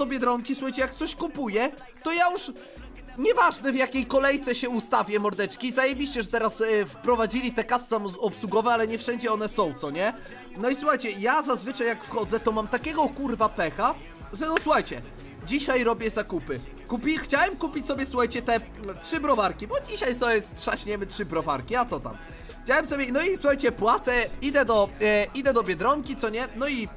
do Biedronki, słuchajcie, jak coś kupuję, to ja już... Nieważne w jakiej kolejce się ustawię, mordeczki, zajebiście, że teraz e, wprowadzili te kasy obsługowe, ale nie wszędzie one są, co nie? No i słuchajcie, ja zazwyczaj jak wchodzę, to mam takiego kurwa pecha, że no słuchajcie, dzisiaj robię zakupy. Kupi, chciałem kupić sobie, słuchajcie, te mm, trzy browarki, bo dzisiaj sobie trzaśniemy trzy browarki, a co tam? Chciałem sobie, no i słuchajcie, płacę, idę do, e, idę do Biedronki, co nie? No i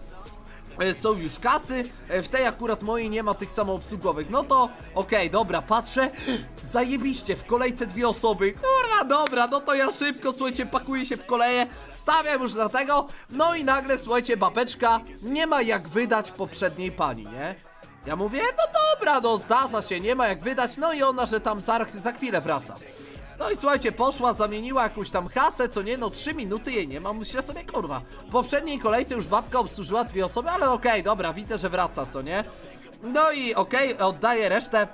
są już kasy, e, w tej akurat mojej nie ma tych samoobsługowych, no to okej, dobra, patrzę, zajebiście, w kolejce dwie osoby, kurwa, dobra, no to ja szybko, słuchajcie, pakuję się w koleje, stawiam już na tego, no i nagle, słuchajcie, babeczka, nie ma jak wydać poprzedniej pani, nie? Ja mówię, no dobra, no zdarza się, nie ma jak wydać, no i ona, że tam za, za chwilę wraca. No i słuchajcie, poszła, zamieniła jakąś tam kasę, co nie, no 3 minuty jej nie ma, myślę sobie, kurwa, w poprzedniej kolejce już babka obsłużyła dwie osoby, ale okej, dobra, widzę, że wraca, co nie? No i okej, oddaję resztę,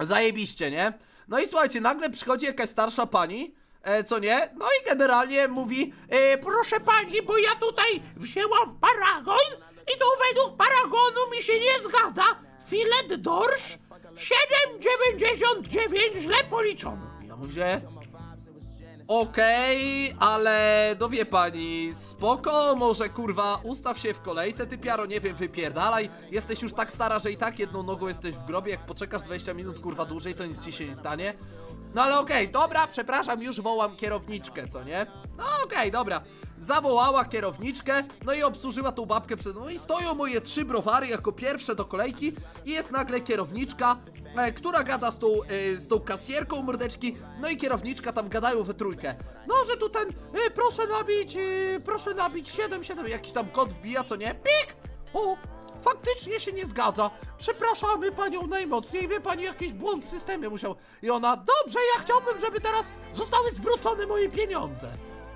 zajebiście, nie? No i słuchajcie, nagle przychodzi jakaś starsza pani, e, co nie? No i generalnie mówi, e, proszę pani, bo ja tutaj wzięłam paragon i to według paragonu mi się nie zgadza, filet dorsz 7,99 źle policzono. Mówię, Okej, ale no wie pani, spoko, może kurwa ustaw się w kolejce, ty piaro, nie wiem, wypierdalaj, jesteś już tak stara, że i tak jedną nogą jesteś w grobie, jak poczekasz 20 minut kurwa dłużej, to nic ci się nie stanie. No ale okej, dobra, przepraszam, już wołam kierowniczkę, co nie? No okej, dobra. Zawołała kierowniczkę, no i obsłużyła tą babkę przed mną i stoją moje trzy browary jako pierwsze do kolejki i jest nagle kierowniczka, e, która gada z tą, e, z tą kasjerką mordeczki, no i kierowniczka tam gadają we trójkę. No, że tu ten, e, proszę nabić, e, proszę nabić 7, 7, jakiś tam kod wbija, co nie? Pik! O, faktycznie się nie zgadza. Przepraszamy panią najmocniej, wie pani, jakiś błąd w systemie musiał. I ona, dobrze, ja chciałbym, żeby teraz zostały zwrócone moje pieniądze.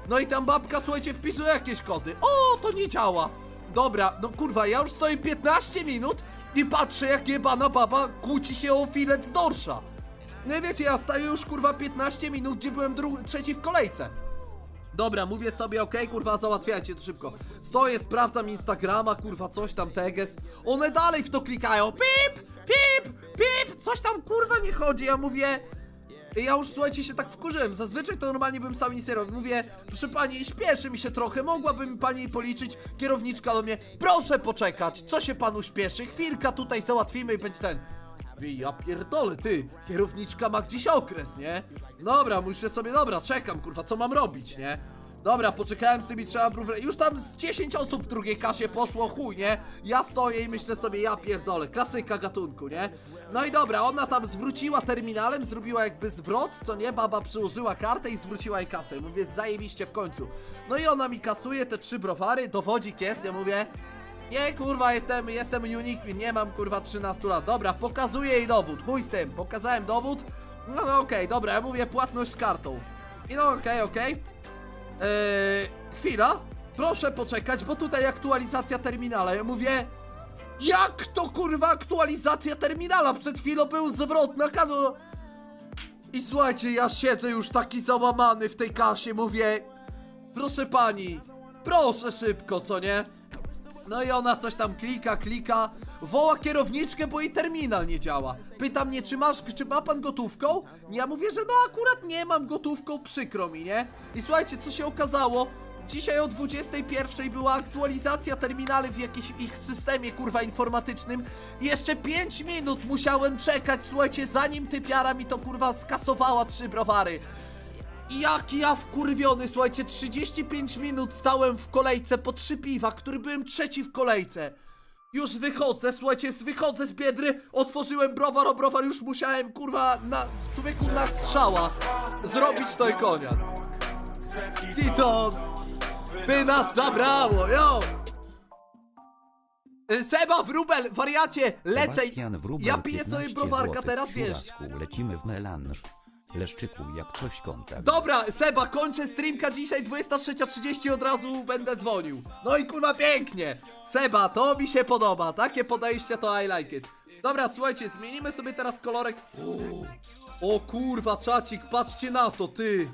No i tam babka, słuchajcie, wpisuje jakieś kody. O, to nie działa. Dobra, no kurwa, ja już stoję 15 minut i patrzę, jak jebana baba kłóci się o filet z dorsza. No i wiecie, ja staję już kurwa 15 minut, gdzie byłem dru- trzeci w kolejce. Dobra, mówię sobie, okej, kurwa, załatwiajcie to szybko. Stoję, sprawdzam Instagrama, kurwa, coś tam, teges. One dalej w to klikają. Pip, pip, pip, coś tam, kurwa, nie chodzi. Ja mówię, ja już, słuchajcie, się tak wkurzyłem. Zazwyczaj to normalnie bym sam nic nie robił. Mówię, proszę pani, śpieszy mi się trochę, mogłaby mi pani policzyć. Kierowniczka do mnie, proszę poczekać, co się panu śpieszy? Chwilka tutaj załatwimy i będzie ten. Mówię, ja pierdolę, ty, kierowniczka ma gdzieś okres, nie? Dobra, muszę sobie, dobra, czekam, kurwa, co mam robić, nie? Dobra, poczekałem z tymi trzema brówre. Już tam z 10 osób w drugiej kasie poszło, chuj, nie? Ja stoję i myślę sobie, ja pierdolę, klasyka gatunku, nie? No i dobra, ona tam zwróciła terminalem, zrobiła jakby zwrot, co nie? Baba przyłożyła kartę i zwróciła jej kasę. Mówię, zajebiście w końcu. No i ona mi kasuje te trzy browary, dowodzik jest, ja mówię, nie, kurwa, jestem, jestem unique, nie mam, kurwa, 13 lat. Dobra, pokazuję jej dowód, chuj z tym, pokazałem dowód. No, no okej, dobra, ja mówię płatność kartą. I no okej, okej. Eee, chwila, proszę poczekać, bo tutaj aktualizacja terminala. Ja mówię, jak to kurwa aktualizacja terminala? Przed chwilą był zwrot na kanał. I słuchajcie, ja siedzę już taki załamany w tej kasie, mówię, proszę pani, proszę szybko, co nie? No i ona coś tam klika, klika, woła kierowniczkę, bo jej terminal nie działa. Pyta mnie, czy masz, czy ma pan gotówką? Ja mówię, że no akurat nie mam gotówką, przykro mi, nie? I słuchajcie, co się okazało? Dzisiaj o 21 była aktualizacja terminali w jakimś ich systemie, kurwa, informatycznym. I jeszcze 5 minut musiałem czekać, słuchajcie, zanim typiara mi to, kurwa, skasowała trzy browary. I jaki ja wkurwiony, słuchajcie, 35 minut stałem w kolejce po trzy piwa, który byłem trzeci w kolejce. Już wychodzę, słuchajcie, wychodzę z biedry, otworzyłem browar, o browar już musiałem, kurwa, na, człowieku na strzała zrobić to i konia. Titon, by nas zabrało, yo! Y, Seba, wróbel, wariacie, lecę, Wróbel, ja piję sobie 15 browarka, teraz wiesz. Lecimy w melanż. Leszczyku, jak coś kontakt. Dobra, Seba, kończę streamka dzisiaj 23.30 od razu będę dzwonił. No i kurwa pięknie. Seba, to mi się podoba. Takie podejście to I like it. Dobra, słuchajcie, zmienimy sobie teraz kolorek. O, o kurwa, czacik, patrzcie na to, ty.